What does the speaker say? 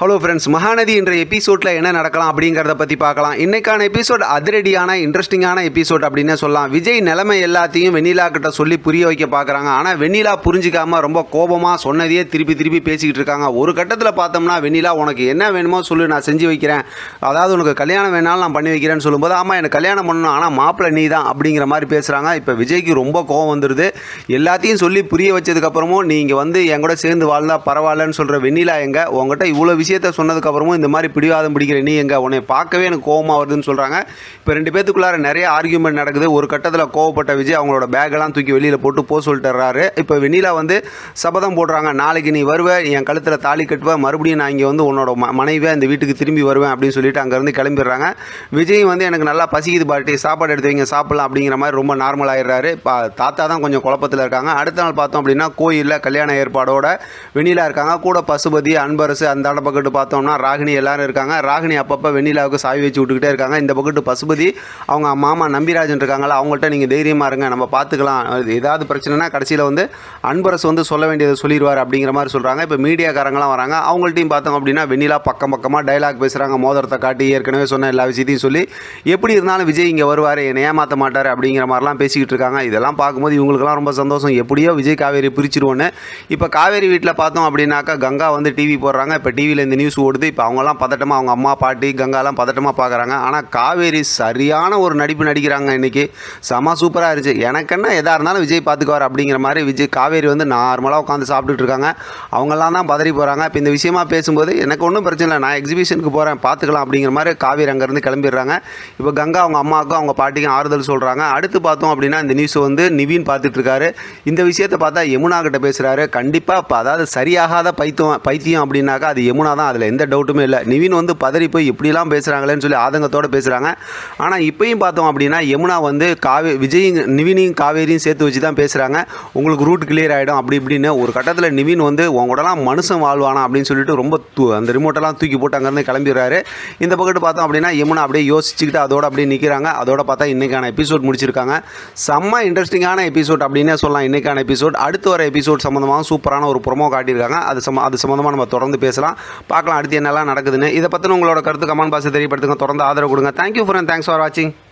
Hello friends Mahanadi என்ற எபிசோடில் என்ன நடக்கலாம் அப்படிங்கிறத பற்றி பார்க்கலாம். இன்னைக்கான எபிசோட் அதிரடியான இன்ட்ரெஸ்டிங்கான எபிசோட் அப்படின்னே சொல்லலாம். விஜய் நிலைமை எல்லாத்தையும் வெண்ணிலா கிட்ட சொல்லி புரிய வைக்க பார்க்குறாங்க ஆனால் வெண்ணிலா புரிஞ்சிக்காம ரொம்ப கோபமாக சொன்னதையே திருப்பி திருப்பி பேசிக்கிட்டு இருக்காங்க. ஒரு கட்டத்தில் பார்த்தோம்னா வெண்ணிலா உனக்கு என்ன வேணுமோ சொல்லு நான் செஞ்சு வைக்கிறேன். அதாவது உனக்கு கல்யாணம் வேணாலும் நான் பண்ணி வைக்கிறேன்னு சொல்லும்போது ஆமாம் எனக்கு கல்யாணம் பண்ணணும் ஆனால் மாப்பிள்ளை நீ தான் அப்படிங்கிற மாதிரி பேசுகிறாங்க இப்போ விஜய்க்கு ரொம்ப கோவம் வந்துடுது எல்லாத்தையும் சொல்லி புரிய வச்சதுக்கப்புறமும் நீங்கள் வந்து என் கூட சேர்ந்து வாழ்ந்தால் பரவாயில்லன்னு சொல்கிற வெண்ணிலா எங்க? உங்கள்கிட்ட இவ்வளோ விஷயம் விஷயத்த சொன்னதுக்கப்புறமும் இந்த மாதிரி பிடிவாதம் பிடிக்கிற நீ எங்க உன்னை பார்க்கவே எனக்கு கோவமாக வருதுன்னு சொல்கிறாங்க இப்போ ரெண்டு பேத்துக்குள்ளார நிறைய ஆர்கியூமெண்ட் நடக்குது. ஒரு கட்டத்தில் கோவப்பட்ட விஜய் அவங்களோட பேக்கெல்லாம் தூக்கி வெளியில் போட்டு போ சொல்லிட்டுறாரு. இப்போ வெண்ணிலா வந்து சபதம் போடுறாங்க. நாளைக்கு நீ வருவ என் கழுத்தில் தாலி கட்டுவ மறுபடியும் நான் இங்கே வந்து உன்னோட ம மனைவியாக இந்த வீட்டுக்கு திரும்பி வருவேன் அப்படின்னு சொல்லிட்டு அங்கேருந்து கிளம்பிடுறாங்க. விஜய் வந்து எனக்கு நல்லா பசிக்குது பாட்டி சாப்பாடு எடுத்து வைங்க சாப்பிடலாம் அப்படிங்கிற மாதிரி ரொம்ப நார்மல் ஆயிடுறாரு. இப்போ தாத்தா தான் கொஞ்சம் குழப்பத்தில் இருக்காங்க. அடுத்த நாள் பார்த்தோம் அப்படின்னா கோயிலில் கல்யாண ஏற்பாடோட வெண்ணிலா இருக்காங்க. கூட பசுபதி அன்பரசு அந்த அட பக்கத்து பார்த்தோம்னா ராகினி எல்லாரும் இருக்காங்க. ராகினி அப்பப்போ வெண்ணிலாவுக்கு சாவி வச்சு விட்டுக்கிட்டே இருக்காங்க. இந்த பக்கத்து பசுபதி அவங்க மாமா நம்பிராஜன் இருக்காங்களா அவங்கள்ட்ட நீங்கள் தைரியமாக இருங்க நம்ம பார்த்துக்கலாம். அது ஏதாவது பிரச்சனைனா கடைசியில் வந்து அன்பரசு வந்து சொல்ல வேண்டியதை சொல்லிடுவார் அப்படிங்கிற மாதிரி சொல்கிறாங்க இப்போ மீடியாக்காரங்களாம் வராங்க. அவங்கள்ட்டையும் பார்த்தோம் அப்படின்னா வெண்ணிலா பக்கம் பக்கமாக டைலாக் பேசுகிறாங்க மோதிரத்தை காட்டி ஏற்கனவே சொன்ன எல்லா விஷயத்தையும் சொல்லி எப்படி இருந்தாலும் விஜய் இங்கே வருவார் என்னை ஏமாற்ற மாட்டார் அப்படிங்கிற மாதிரிலாம் பேசிக்கிட்டு இருக்காங்க. இதெல்லாம் பார்க்கும்போது இவங்களுக்குலாம் ரொம்ப சந்தோஷம். எப்படியோ விஜய் காவேரி பிரிச்சிருவோன்னு. இப்போ காவேரி வீட்டில் பார்த்தோம் அப்படின்னாக்கா கங்கா வந்து டிவி போடுறாங்க. இப்போ டிவியில் இந்த நியூஸ் ஓடுது. இப்போ அவங்கெல்லாம் பதட்டமாக அவங்க அம்மா பாட்டி கங்காலாம் பதட்டமாக பார்க்குறாங்க ஆனால் காவேரி சரியான ஒரு நடிப்பு நடிக்கிறாங்க இன்றைக்கி செம சூப்பராக இருந்துச்சு. எனக்குன்னா எதாக இருந்தாலும் விஜய் பார்த்துக்குவார் அப்படிங்கிற மாதிரி விஜய் காவேரி வந்து நார்மலாக உட்காந்து சாப்பிட்டுட்டு இருக்காங்க. அவங்கெல்லாம் தான் பதறி போகிறாங்க இப்போ இந்த விஷயமா பேசும்போது எனக்கு ஒன்றும் பிரச்சனை இல்லை. நான் எக்ஸிபிஷனுக்கு போகிறேன் பார்த்துக்கலாம் அப்படிங்கிற மாதிரி காவேரி அங்கேருந்து கிளம்பிடுறாங்க. இப்போ கங்கா அவங்க அம்மாவுக்கும் அவங்க பாட்டிக்கும் ஆறுதல் சொல்கிறாங்க அடுத்து பார்த்தோம் அப்படின்னா இந்த நியூஸ் வந்து நிவின் பார்த்துட்டு இருக்காரு. இந்த விஷயத்தை பார்த்தா யமுனா கிட்ட பேசுகிறாரு கண்டிப்பாக அதாவது சரியாகாத பைத்தியம் பைத்தியம் அப்படின்னாக்கா அது யமுனா தான் அதில் எந்த டவுட்டுமே இல்லை. நிவின் வந்து பதறி போய் இப்படிலாம் பேசுகிறாங்களேன்னு சொல்லி ஆதங்கத்தோடு பேசுகிறாங்க ஆனால் இப்பயும் பார்த்தோம் அப்படின்னா யமுனா வந்து காவே விஜயும் நிவினையும் காவேரியும் சேர்த்து வச்சு தான் பேசுகிறாங்க உங்களுக்கு ரூட் கிளியர் ஆகிடும் அப்படி இப்படின்னு. ஒரு கட்டத்தில் நிவின் வந்து உங்களோடலாம் மனுஷன் வாழ்வானா? அப்படின்னு சொல்லிட்டு ரொம்ப தூ அந்த ரிமோட்டெல்லாம் தூக்கி போட்டு அங்கேருந்து கிளம்பிடுறாரு. இந்த பக்கத்து பார்த்தோம் அப்படின்னா யமுனா அப்படியே யோசிச்சுக்கிட்டு அதோட அப்படியே நிற்கிறாங்க அதோட பார்த்தா இன்றைக்கான எபிசோட் முடிச்சிருக்காங்க. செம்ம இன்ட்ரெஸ்டிங்கான எபிசோட் அப்படின்னே சொல்லலாம். இன்றைக்கான எபிசோட் அடுத்து வர எபிசோட் சம்மந்தமாக சூப்பரான ஒரு ப்ரொமோ காட்டியிருக்காங்க. அது சம்ம அது சம்மந்தமாக நம்ம தொடர்ந்து பேசலாம். பார்க்கலாம் அடுத்து என்னெல்லாம் நடக்குதுன்னு. இதை பற்றின உங்களோட கருத்து கமெண்ட் பாக்ஸ் தெரியப்படுத்துங்க. தொடர்ந்து ஆதரவு கொடுங்க. தேங்க்யூ ஃபார் தேங்க்ஸ் ஃபார் வாட்சிங்